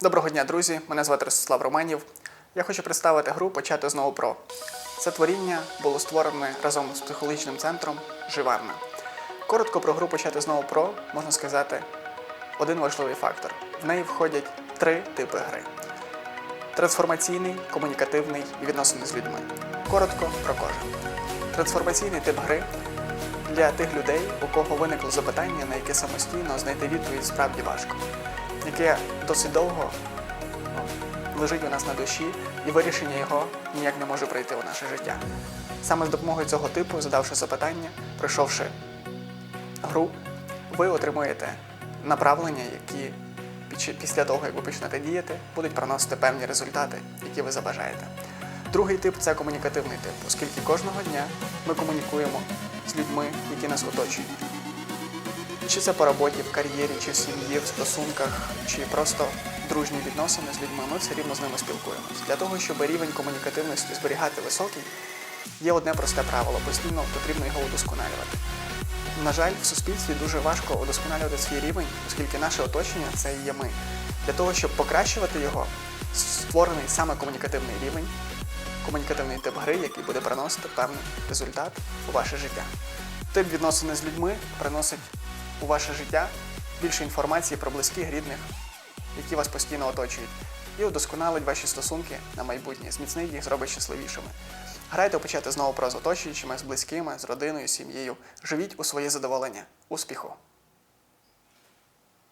Доброго дня, друзі! Мене звати Ростислав Романів. Я хочу представити гру Почати знову про. Це творіння було створене разом з психологічним центром Живарна. Коротко про гру Почати знову про можна сказати один важливий фактор. В неї входять три типи гри: трансформаційний, комунікативний і відносини з людьми. Коротко про кожен. Трансформаційний тип гри для тих людей, у кого виникло запитання, на яке самостійно знайти відповідь справді важко, яке досить довго ну, лежить у нас на душі, і вирішення його ніяк не може прийти у наше життя. Саме з допомогою цього типу, задавши запитання, пройшовши гру, ви отримуєте направлення, які після того, як ви почнете діяти, будуть приносити певні результати, які ви забажаєте. Другий тип це комунікативний тип, оскільки кожного дня ми комунікуємо з людьми, які нас оточують. Чи це по роботі, в кар'єрі, чи в сім'ї, в стосунках, чи просто дружні відносини з людьми, ми все рівно з ними спілкуємося. Для того, щоб рівень комунікативності зберігати високий, є одне просте правило, постійно потрібно його удосконалювати. На жаль, в суспільстві дуже важко удосконалювати свій рівень, оскільки наше оточення це є ми. Для того, щоб покращувати його, створений саме комунікативний рівень, комунікативний тип гри, який буде приносити певний результат у ваше життя. Тип відносини з людьми приносить у ваше життя більше інформації про близьких, рідних, які вас постійно оточують, і удосконалить ваші стосунки на майбутнє, зміцнить їх, зробить щасливішими. Грайте почати знову про з оточуючими, з близькими, з родиною, сім'єю. Живіть у своє задоволення. Успіху!